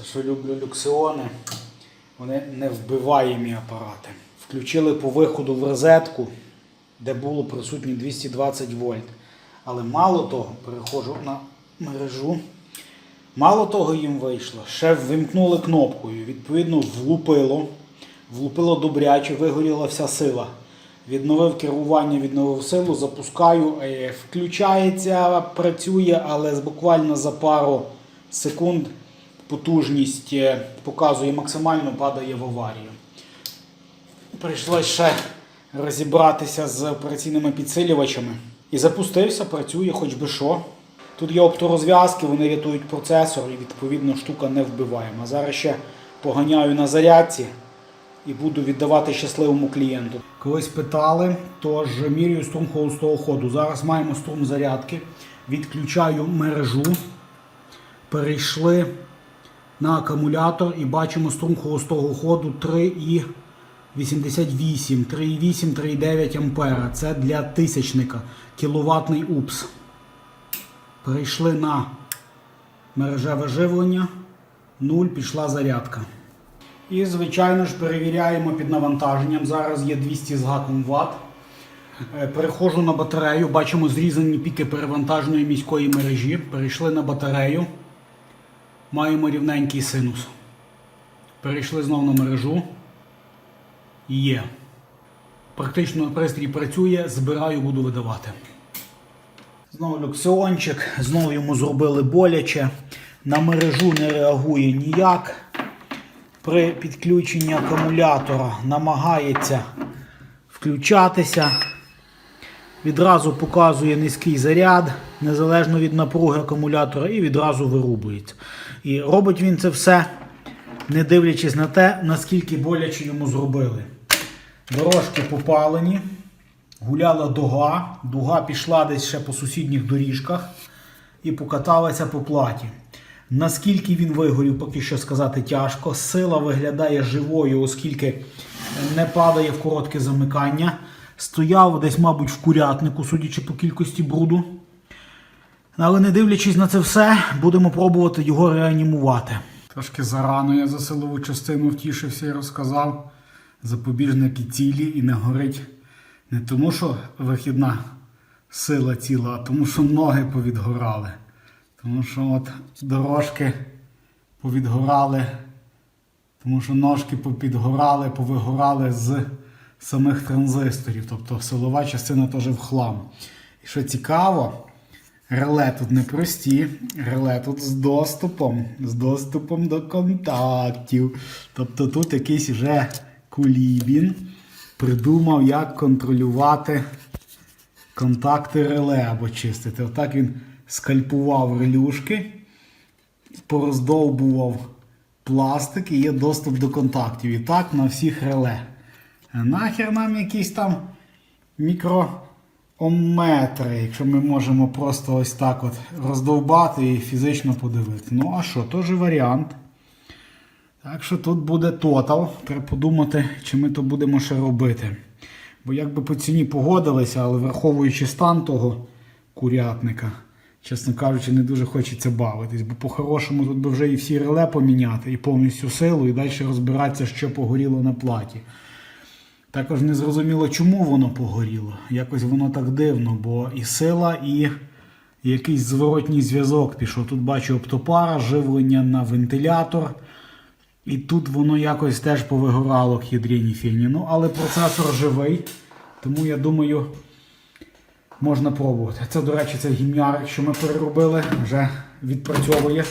За що люблю люксіони, вони невбиваємі апарати. Включили по виходу в розетку, де було присутні 220 вольт. Але мало того, переходжу на мережу. Мало того їм вийшло, ще ввімкнули кнопкою, відповідно, влупило, влупило добряче, вигоріла вся сила. Відновив керування, відновив силу, запускаю, е, включається, працює, але буквально за пару секунд потужність е, показує максимально, падає в аварію. Прийшлося ще розібратися з операційними підсилювачами. І запустився, працює хоч би що. Тут є опторозв'язки, вони рятують процесор і відповідно штука не вбиваємо. Зараз ще поганяю на зарядці і буду віддавати щасливому клієнту. Колись питали, тож міряю струм холостого ходу. Зараз маємо струм зарядки. Відключаю мережу. Перейшли на акумулятор і бачимо струм холостого ходу 3,88, 3,8, 3,9 ампера. Це для тисячника. Кіловатний УПС. Перейшли на мережеве живлення. 0 пішла зарядка. І, звичайно ж, перевіряємо під навантаженням. Зараз є 200 з гаком Вт. Е, Переходжу на батарею. Бачимо зрізані піки перевантаженої міської мережі. Перейшли на батарею. Маємо рівненький синус. Перейшли знову на мережу. Є. Практично пристрій працює, збираю, буду видавати. Знову люксіончик, знову йому зробили боляче. На мережу не реагує ніяк. При підключенні акумулятора намагається включатися. Відразу показує низький заряд, незалежно від напруги акумулятора, і відразу вирубується. І робить він це все, не дивлячись на те, наскільки боляче йому зробили. Дорожки попалені, гуляла дуга, дуга пішла десь ще по сусідніх доріжках і покаталася по платі. Наскільки він вигорів, поки що сказати тяжко. Сила виглядає живою, оскільки не падає в коротке замикання. Стояв десь, мабуть, в курятнику, судячи по кількості бруду. Але не дивлячись на це все, будемо пробувати його реанімувати. Трошки зарано я за силову частину втішився і розказав. Запобіжники цілі і не горить не тому, що вихідна сила ціла, а тому, що ноги повідгорали. Тому що от дорожки повідгорали, тому що ножки попідгорали, повигорали з самих транзисторів. Тобто силова частина теж в хлам. І що цікаво, реле тут не прості, реле тут з доступом, з доступом до контактів. Тобто тут якийсь вже кулібін придумав, як контролювати контакти реле або чистити. Отак він скальпував релюшки, пороздовбував пластик і є доступ до контактів. І так на всіх реле. А Нахер нам якісь там мікроомметри, якщо ми можемо просто ось так от роздовбати і фізично подивитися. Ну, а що, теж варіант. Так що тут буде тотал. Треба подумати, чи ми то будемо ще робити. Бо якби по ціні погодилися, але враховуючи стан того курятника, чесно кажучи, не дуже хочеться бавитись. Бо по-хорошому тут би вже і всі реле поміняти, і повністю силу, і далі розбиратися, що погоріло на платі. Також не зрозуміло, чому воно погоріло. Якось воно так дивно, бо і сила, і якийсь зворотній зв'язок пішов. Тут бачу оптопара, живлення на вентилятор. І тут воно якось теж повигорало к ядрині фіні. Ну, але процесор живий, тому я думаю, можна пробувати. Це, до речі, це гімнярик, що ми переробили, вже відпрацьовує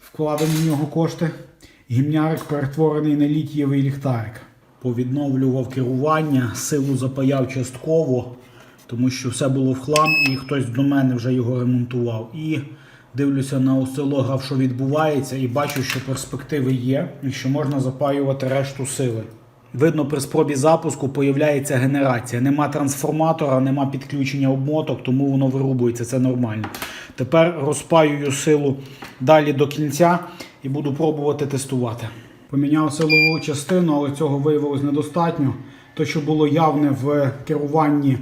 вкладені в нього кошти. Гімнярик перетворений на літієвий ліхтарик. Повідновлював керування, силу запаяв частково, тому що все було в хлам, і хтось до мене вже його ремонтував. І дивлюся на осцилограф, що відбувається, і бачу, що перспективи є, і що можна запаювати решту сили. Видно, при спробі запуску появляється генерація. Нема трансформатора, нема підключення обмоток, тому воно вирубується, це нормально. Тепер розпаюю силу далі до кінця і буду пробувати тестувати. Поміняв силову частину, але цього виявилось недостатньо. Те, що було явне в керуванні,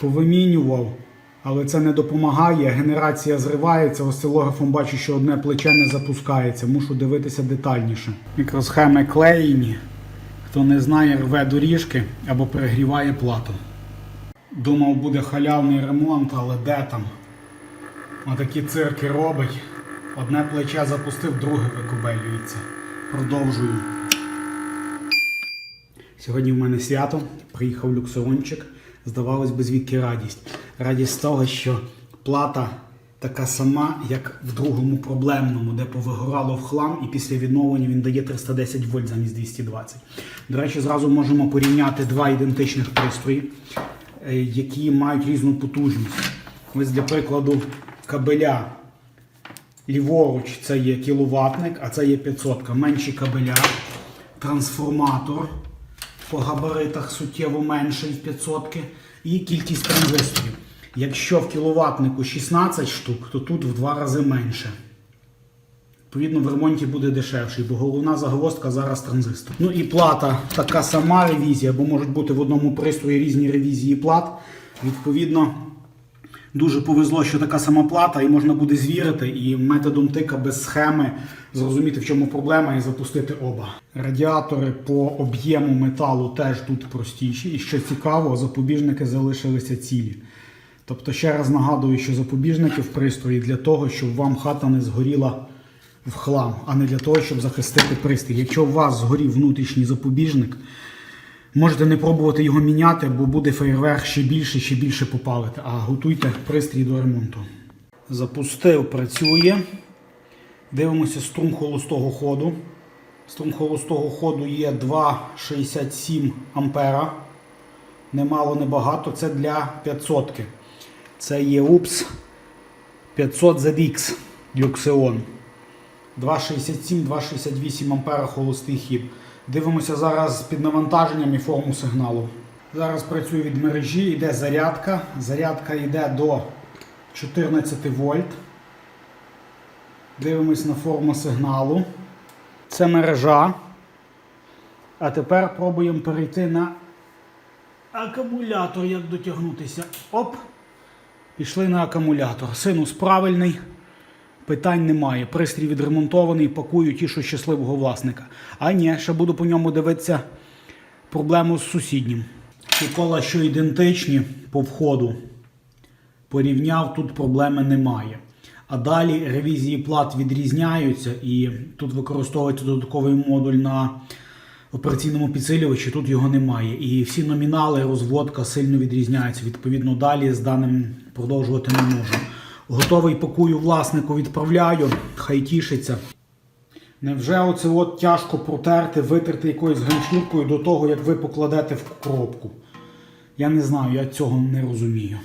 повимінював. Але це не допомагає, генерація зривається, осцилографом бачу, що одне плече не запускається. Мушу дивитися детальніше. Мікросхеми клеєні. Хто не знає, рве доріжки або перегріває плату. Думав, буде халявний ремонт, але де там? Отакі цирки робить. Одне плече запустив, друге викобелюється. Продовжую. Сьогодні в мене свято. Приїхав люксончик. Здавалось би, звідки радість. Радість того, що плата така сама, як в другому проблемному, де повигорало в хлам, і після відновлення він дає 310 вольт замість 220. До речі, зразу можемо порівняти два ідентичних пристрої, е, які мають різну потужність. Ось для прикладу кабеля Ліворуч це є кіловатник, а це є 500. Менші кабеля, трансформатор по габаритах суттєво менший в 500 і кількість транзисторів. Якщо в кіловатнику 16 штук, то тут в два рази менше. Відповідно, в ремонті буде дешевший, бо головна загвоздка зараз транзистор. Ну і плата така сама ревізія, бо можуть бути в одному пристрої різні ревізії плат. Відповідно, Дуже повезло, що така сама плата, і можна буде звірити і методом тика без схеми зрозуміти, в чому проблема, і запустити оба. Радіатори по об'єму металу теж тут простіші. І що цікаво, запобіжники залишилися цілі. Тобто, ще раз нагадую, що запобіжники в пристрої для того, щоб вам хата не згоріла в хлам, а не для того, щоб захистити пристрій. Якщо у вас згорів внутрішній запобіжник, Можете не пробувати його міняти, бо буде фейерверк ще більше, ще більше попалити. А готуйте пристрій до ремонту. Запустив, працює. Дивимося струм холостого ходу. Струм холостого ходу є 2,67 ампера. Немало, небагато. Це для 500. Це є UPS 500 ZX Luxeon. 2,67-2,68 ампера холостий хід. Дивимося зараз під навантаженням і форму сигналу. Зараз працюю від мережі, йде зарядка. Зарядка йде до 14 вольт. Дивимось на форму сигналу. Це мережа. А тепер пробуємо перейти на акумулятор, як дотягнутися. Оп! Пішли на акумулятор. Синус правильний. Питань немає. Пристрій відремонтований, пакую, тішу щасливого власника. А ні, ще буду по ньому дивитися проблему з сусіднім. Кола, що ідентичні по входу, порівняв, тут проблеми немає. А далі ревізії плат відрізняються, і тут використовується додатковий модуль на операційному підсилювачі, тут його немає. І всі номінали, розводка сильно відрізняються. Відповідно, далі з даним продовжувати не можу. Готовий пакую власнику, відправляю, хай тішиться. Невже оце от тяжко протерти, витерти якоюсь ганчуркою до того, як ви покладете в коробку? Я не знаю, я цього не розумію.